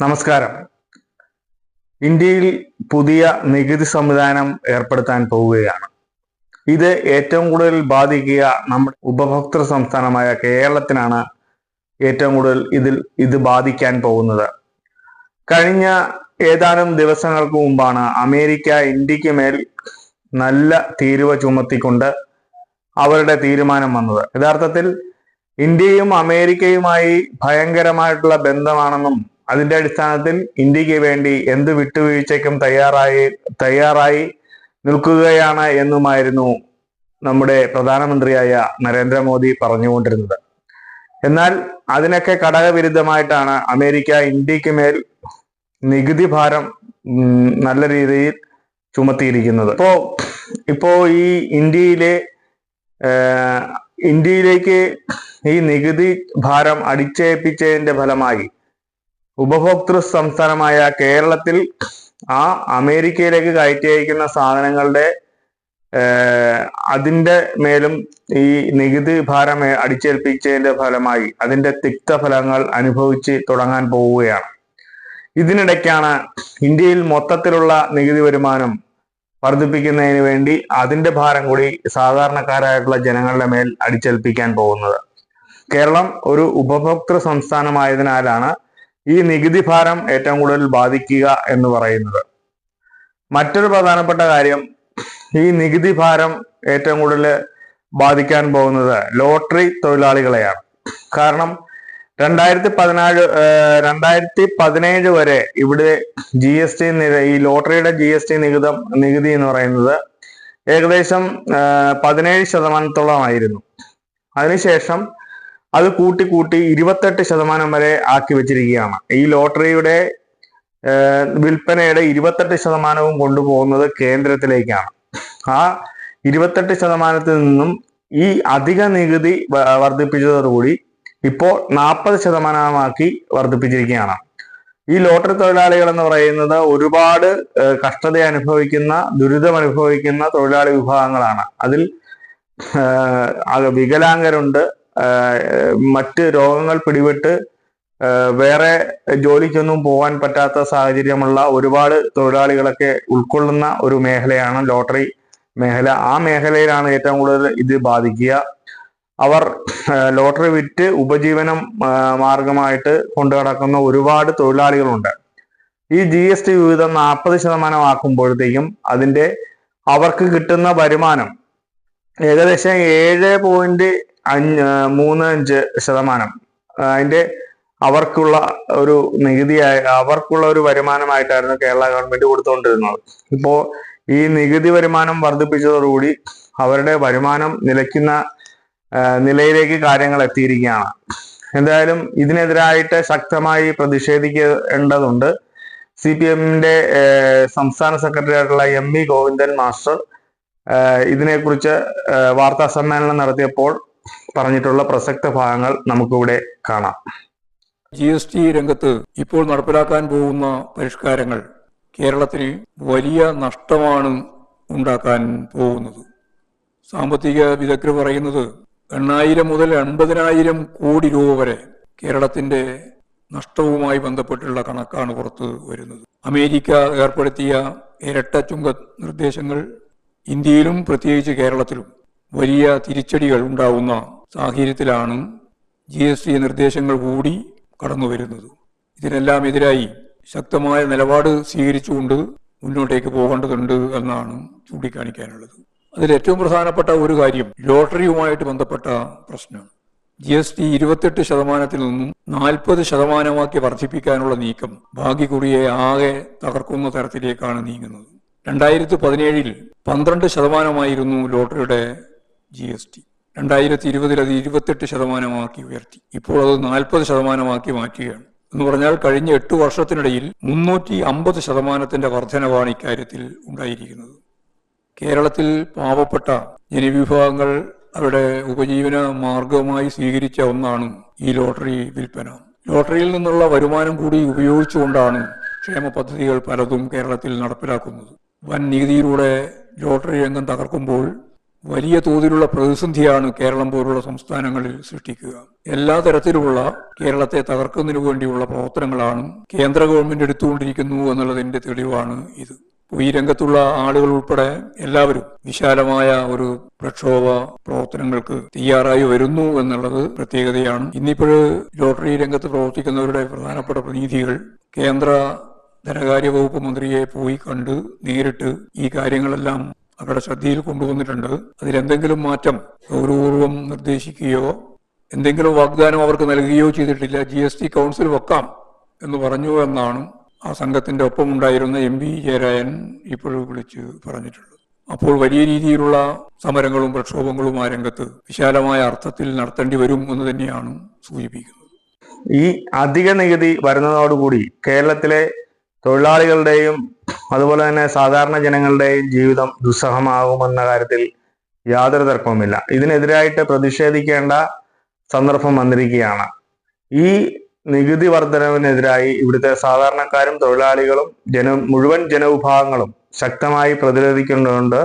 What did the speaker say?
നമസ്കാരം. ഇന്ത്യയിൽ പുതിയ നികുതി സംവിധാനം ഏർപ്പെടുത്താൻ പോവുകയാണ്. ഇത് ഏറ്റവും കൂടുതൽ ബാധിക്കുക നമ്മുടെ ഉപഭോക്തൃ സംസ്ഥാനമായ കേരളത്തിനാണ് ഏറ്റവും കൂടുതൽ ഇതിൽ ഇത് ബാധിക്കാൻ പോകുന്നത്. കഴിഞ്ഞ ഏതാനും ദിവസങ്ങൾക്ക് മുമ്പാണ് അമേരിക്ക ഇന്ത്യയ്ക്ക് മേൽ നല്ല തീരുവ ചുമത്തിക്കൊണ്ട് അവരുടെ തീരുമാനം വന്നത്. യഥാർത്ഥത്തിൽ ഇന്ത്യയും അമേരിക്കയുമായി ഭയങ്കരമായിട്ടുള്ള ബന്ധമാണെന്നും അതിന്റെ അടിസ്ഥാനത്തിൽ ഇന്ത്യയ്ക്ക് വേണ്ടി എന്ത് വിട്ടുവീഴ്ചയ്ക്കും തയ്യാറായി തയ്യാറായി നിൽക്കുകയാണ് എന്നുമായിരുന്നു നമ്മുടെ പ്രധാനമന്ത്രിയായ നരേന്ദ്രമോദി പറഞ്ഞുകൊണ്ടിരുന്നത്. എന്നാൽ അതിനൊക്കെ ഘടകവിരുദ്ധമായിട്ടാണ് അമേരിക്ക ഇന്ത്യയ്ക്ക് മേൽ നികുതി ഭാരം നല്ല രീതിയിൽ ചുമത്തിയിരിക്കുന്നത്. ഇപ്പോ ഇപ്പോ ഈ ഇന്ത്യയിലെ ഇന്ത്യയിലേക്ക് ഈ നികുതി ഭാരം അടിച്ചേൽപ്പിച്ചതിന്റെ ഫലമായി ഉപഭോക്തൃ സംസ്ഥാനമായ കേരളത്തിൽ ആ അമേരിക്കയിലേക്ക് കയറ്റി അയക്കുന്ന സാധനങ്ങളുടെ അതിന്റെ മേലും ഈ നികുതി ഭാരം അടിച്ചേൽപ്പിച്ചതിന്റെ ഫലമായി അതിന്റെ തിക്തഫലങ്ങൾ അനുഭവിച്ച് തുടങ്ങാൻ പോവുകയാണ്. ഇതിനിടയ്ക്കാണ് ഇന്ത്യയിൽ മൊത്തത്തിലുള്ള നികുതി വരുമാനം വർദ്ധിപ്പിക്കുന്നതിന് വേണ്ടി അതിന്റെ ഭാരം കൂടി സാധാരണക്കാരായിട്ടുള്ള ജനങ്ങളുടെ മേൽ അടിച്ചേൽപ്പിക്കാൻ പോകുന്നത്. കേരളം ഒരു ഉപഭോക്തൃ സംസ്ഥാനമായതിനാലാണ് ഈ നികുതി ഭാരം ഏറ്റവും കൂടുതൽ ബാധിക്കുക എന്ന് പറയുന്നത്. മറ്റൊരു പ്രധാനപ്പെട്ട കാര്യം ഈ നികുതി ഭാരം ഏറ്റവും കൂടുതൽ ബാധിക്കാൻ പോകുന്നത് ലോട്ടറി തൊഴിലാളികളെയാണ്. കാരണം രണ്ടായിരത്തി പതിനാല് രണ്ടായിരത്തി പതിനേഴ് വരെ ഇവിടെ ജി എസ് ടി ഈ ലോട്ടറിയുടെ ജി എസ് ടി നികുതം നികുതി എന്ന് പറയുന്നത് ഏകദേശം പതിനേഴ് ശതമാനത്തോളമായിരുന്നു. അതിനുശേഷം അത് കൂട്ടി കൂട്ടി ഇരുപത്തെട്ട് ശതമാനം വരെ ആക്കി വെച്ചിരിക്കുകയാണ്. ഈ ലോട്ടറിയുടെ വിൽപ്പനയുടെ ഇരുപത്തെട്ട് ശതമാനവും കൊണ്ടുപോകുന്നത് കേന്ദ്രത്തിലേക്കാണ്. ആ ഇരുപത്തെട്ട് ശതമാനത്തിൽ നിന്നും ഈ അധിക നികുതി വർദ്ധിപ്പിച്ചതോടുകൂടി ഇപ്പോൾ നാൽപ്പത് ശതമാനമാക്കി വർദ്ധിപ്പിച്ചിരിക്കുകയാണ്. ഈ ലോട്ടറി തൊഴിലാളികൾ എന്ന് പറയുന്നത് ഒരുപാട് കഷ്ടത അനുഭവിക്കുന്ന ദുരിതം അനുഭവിക്കുന്ന തൊഴിലാളി വിഭാഗങ്ങളാണ്. അതിൽ വികലാംഗരുണ്ട് മറ്റ് രോഗങ്ങൾ പിടിപെട്ട് വേറെ ജോലിക്കൊന്നും പോകാൻ പറ്റാത്ത സാഹചര്യമുള്ള ഒരുപാട് തൊഴിലാളികളൊക്കെ ഉൾക്കൊള്ളുന്ന ഒരു മേഖലയാണ് ലോട്ടറി മേഖല. ആ മേഖലയിലാണ് ഏറ്റവും കൂടുതൽ ഇത് ബാധിക്കുക. അവർ ലോട്ടറി വിറ്റ് ഉപജീവനം മാർഗമായിട്ട് കൊണ്ടു നടക്കുന്ന ഒരുപാട് തൊഴിലാളികളുണ്ട്. ഈ ജി എസ് ടി വിഹിതം നാൽപ്പത് ശതമാനം ആക്കുമ്പോഴത്തേക്കും അതിന്റെ അവർക്ക് കിട്ടുന്ന വരുമാനം ഏകദേശം ഏഴ് പോയിന്റ് അഞ്ച് മൂന്ന് അഞ്ച് ശതമാനം. അതിന്റെ അവർക്കുള്ള ഒരു നികുതിയായി അവർക്കുള്ള ഒരു വരുമാനമായിട്ടായിരുന്നു കേരള ഗവൺമെന്റ് കൊടുത്തുകൊണ്ടിരുന്നത്. ഇപ്പോ ഈ നികുതി വരുമാനം വർദ്ധിപ്പിച്ചതോടുകൂടി അവരുടെ വരുമാനം നിലയ്ക്കുന്ന നിലയിലേക്ക് കാര്യങ്ങൾ എത്തിയിരിക്കുകയാണ്. എന്തായാലും ഇതിനെതിരായിട്ട് ശക്തമായി പ്രതിഷേധിക്കേണ്ടതുണ്ട്. സി പി എമ്മിന്റെ സംസ്ഥാന സെക്രട്ടറി ആയിട്ടുള്ള എം വി ഗോവിന്ദൻ മാസ്റ്റർ ഇതിനെക്കുറിച്ച് വാർത്താ സമ്മേളനം നടത്തിയപ്പോൾ പറഞ്ഞിട്ടുള്ള പ്രസക്ത ഭാഗങ്ങൾ നമുക്കിവിടെ കാണാം. ജി എസ് ടി രംഗത്ത് ഇപ്പോൾ നടപ്പിലാക്കാൻ പോകുന്ന പരിഷ്കാരങ്ങൾ കേരളത്തിന് വലിയ നഷ്ടമാണ് ഉണ്ടാക്കാൻ പോകുന്നത്. സാമ്പത്തിക വിദഗ്ധർ പറയുന്നത് എണ്ണായിരം മുതൽ എൺപതിനായിരം കോടി രൂപ വരെ കേരളത്തിന്റെ നഷ്ടവുമായി ബന്ധപ്പെട്ടുള്ള കണക്കാണ് പുറത്തു വരുന്നത്. അമേരിക്ക ഏർപ്പെടുത്തിയ ഇരട്ട ചുങ്ക നിർദ്ദേശങ്ങൾ ഇന്ത്യയിലും പ്രത്യേകിച്ച് കേരളത്തിലും വലിയ തിരിച്ചടികൾ ഉണ്ടാവുന്ന സാഹചര്യത്തിലാണ് ജി എസ് ടി നിർദ്ദേശങ്ങൾ കൂടി കടന്നു വരുന്നത് ഇതിനെല്ലാം എതിരായി ശക്തമായ നിലപാട് സ്വീകരിച്ചുകൊണ്ട് മുന്നോട്ടേക്ക് പോകേണ്ടതുണ്ട് എന്നാണ് ചൂണ്ടിക്കാണിക്കാനുള്ളത്. അതിൽ ഏറ്റവും പ്രധാനപ്പെട്ട ഒരു കാര്യം ലോട്ടറിയുമായിട്ട് ബന്ധപ്പെട്ട പ്രശ്നമാണ് ജി എസ് ടി ഇരുപത്തെട്ട് ശതമാനത്തിൽ നിന്നും നാൽപ്പത് ശതമാനമാക്കി വർദ്ധിപ്പിക്കാനുള്ള നീക്കം ഭാഗ്യക്കുറിയെ ആകെ തകർക്കുന്ന തരത്തിലേക്കാണ് നീങ്ങുന്നത്. രണ്ടായിരത്തി പതിനേഴിൽ പന്ത്രണ്ട് ശതമാനമായിരുന്നു ലോട്ടറിയുടെ ജി എസ് ടി. രണ്ടായിരത്തി ഇരുപതിൽ അത് ഇരുപത്തെട്ട് ശതമാനമാക്കി ഉയർത്തി. ഇപ്പോൾ അത് നാൽപ്പത് ശതമാനമാക്കി മാറ്റുകയാണ്. എന്ന് പറഞ്ഞാൽ കഴിഞ്ഞ എട്ട് വർഷത്തിനിടയിൽ മുന്നൂറ്റി അമ്പത് ശതമാനത്തിന്റെ വർധനവാണ് ഇക്കാര്യത്തിൽ ഉണ്ടായിരിക്കുന്നത്. കേരളത്തിൽ പാവപ്പെട്ട ജനവിഭാഗങ്ങൾ അവരുടെ ഉപജീവന മാർഗമായി സ്വീകരിച്ച ഒന്നാണ് ഈ ലോട്ടറി വിൽപ്പന. ലോട്ടറിയിൽ നിന്നുള്ള വരുമാനം കൂടി ഉപയോഗിച്ചുകൊണ്ടാണ് ക്ഷേമ പദ്ധതികൾ പലതും കേരളത്തിൽ നടപ്പിലാക്കുന്നത്. വൻ നികുതിയിലൂടെ ലോട്ടറി രംഗം തകർക്കുമ്പോൾ വലിയ തോതിലുള്ള പ്രതിസന്ധിയാണ് കേരളം പോലുള്ള സംസ്ഥാനങ്ങളിൽ സൃഷ്ടിക്കുക. എല്ലാ തരത്തിലുള്ള കേരളത്തെ തകർക്കുന്നതിനു വേണ്ടിയുള്ള പ്രവർത്തനങ്ങളാണ് കേന്ദ്ര ഗവൺമെന്റ് എടുത്തുകൊണ്ടിരിക്കുന്നു എന്നുള്ളതിന്റെ തെളിവാണ് ഇത്. ഈ രംഗത്തുള്ള ആളുകൾ ഉൾപ്പെടെ എല്ലാവരും വിശാലമായ ഒരു പ്രക്ഷോഭ പ്രവർത്തനങ്ങൾക്ക് തയ്യാറായി വരുന്നു എന്നുള്ളത് പ്രത്യേകതയാണ്. ഇന്നിപ്പോൾ ലോട്ടറി രംഗത്ത് പ്രവർത്തിക്കുന്നവരുടെ പ്രധാനപ്പെട്ട പ്രതിനിധികൾ കേന്ദ്ര ധനകാര്യ വകുപ്പ് മന്ത്രിയെ പോയി കണ്ട് നേരിട്ട് ഈ കാര്യങ്ങളെല്ലാം അവരുടെ ശ്രദ്ധയിൽ കൊണ്ടുവന്നിട്ടുണ്ട്. അതിലെന്തെങ്കിലും മാറ്റം ഗൗരവപൂർവം നിർദ്ദേശിക്കുകയോ എന്തെങ്കിലും വാഗ്ദാനം അവർക്ക് നൽകുകയോ ചെയ്തിട്ടില്ല ജി എസ് ടി കൗൺസിൽ വെക്കാം എന്ന് പറഞ്ഞു എന്നാണ് ആ സംഘത്തിന്റെ ഒപ്പമുണ്ടായിരുന്ന എം പി ജയരാജൻ ഇപ്പോഴും വിളിച്ച് പറഞ്ഞിട്ടുള്ളത്. അപ്പോൾ വലിയ രീതിയിലുള്ള സമരങ്ങളും പ്രക്ഷോഭങ്ങളും ആ രംഗത്ത് വിശാലമായ അർത്ഥത്തിൽ നടത്തേണ്ടി വരും എന്ന് തന്നെയാണ് സൂചിപ്പിക്കുന്നത്. ഈ അധിക നികുതി വരുന്നതോടുകൂടി കേരളത്തിലെ തൊഴിലാളികളുടെയും അതുപോലെ തന്നെ സാധാരണ ജനങ്ങളുടെയും ജീവിതം ദുസ്സഹമാകുമെന്ന കാര്യത്തിൽ യാതൊരു തർക്കവുമില്ല. ഇതിനെതിരായിട്ട് പ്രതിഷേധിക്കേണ്ട സന്ദർഭം വന്നിരിക്കുകയാണ്. ഈ നികുതി വർധനവിനെതിരായി ഇവിടുത്തെ സാധാരണക്കാരും തൊഴിലാളികളും ജന മുഴുവൻ ജനവിഭാഗങ്ങളും ശക്തമായി പ്രതിരോധിക്കേണ്ടതുണ്ട്.